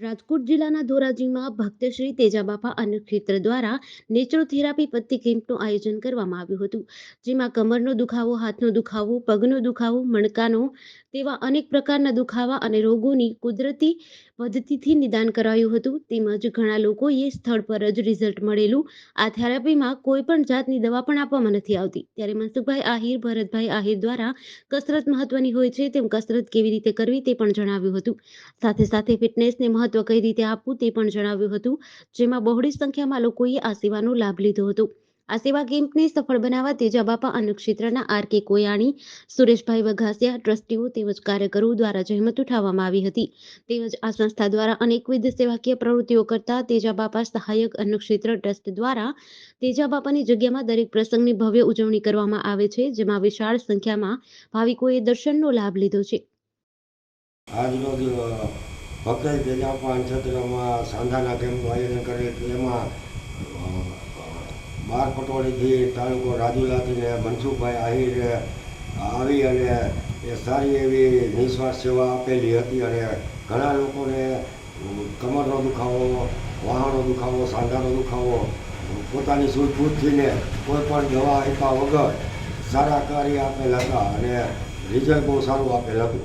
રાજકોટ જિલ્લાના ધોરાજીમાં ભક્તશ્રી તેજાબાપા અન્ન ક્ષેત્ર દ્વારા નેચરોથેરાપી પત્તી કેમ્પનું આયોજન કરવામાં આવ્યું હતું, જેમાં કમરનો દુખાવો, હાથનો દુખાવો, પગનો દુખાવો, મણકાનો તેવા અનેક પ્રકારના દુખાવા અને રોગોની કુદરતી પદ્ધતિથી નિદાન કરાયું હતું, તેમજ ઘણા લોકોએ સ્થળ પર જ રિઝલ્ટ મળેલું. આ થેરાપીમાં કોઈ પણ જાતની દવા પણ આપવામાં નથી આવતી. ત્યારે મનસુખભાઈ આહિર, ભરતભાઈ આહિર દ્વારા કસરત મહત્વની હોય છે, તેમ કસરત કેવી રીતે કરવી તે પણ જણાવ્યું હતું. સાથે સાથે ફિટનેસને મહત્વ કઈ રીતે આપવું તે પણ જણાવ્યું હતું, જેમાં બહોળી સંખ્યામાં લોકોએ આ સેવાનો લાભ લીધો હતો. આ સેવા કેમ્પને સફળ બનાવવા તેજાબાપા અન્ન ક્ષેત્રના આર કે કોયાણી, સુરેશભાઈ વઘાસિયા, ટ્રસ્ટીઓ તેમજ કાર્યકરો દ્વારા જહેમત ઉઠાવવામાં આવી હતી. તેમજ આ સંસ્થા દ્વારા અનેકવિધ સેવાકીય પ્રવૃત્તિઓ કરતા તેજાબાપા સહાયક અન્ન ક્ષેત્ર ટ્રસ્ટ દ્વારા તેજાબાપાની જગ્યામાં દરેક પ્રસંગની ભવ્ય ઉજવણી કરવામાં આવે છે, જેમાં વિશાળ સંખ્યામાં ભાવિકોએ દર્શનનો લાભ લીધો છે. આજરોજ અ, ભક્ત તેજાપાન ક્ષેત્રમાં સાંધાના કેમ્પનું આયોજન કરે એમાં બાર પટોળીથી તાલુકો રાજુલાથી ને મનસુખભાઈ આહિરે આવી અને એ સારી એવી નિસ્વાર્થ સેવા આપેલી હતી અને ઘણા લોકોને કમરનો દુખાવો વાહણનો દુખાવો સાંધાનો દુખાવો પોતાની સૂઝબૂઝથી કોઈપણ કોઈ પણ દવા આપ્યા વગર સારા કાર્ય આપેલ હતા અને રિઝલ્ટ બહુ સારું આપેલ હતું.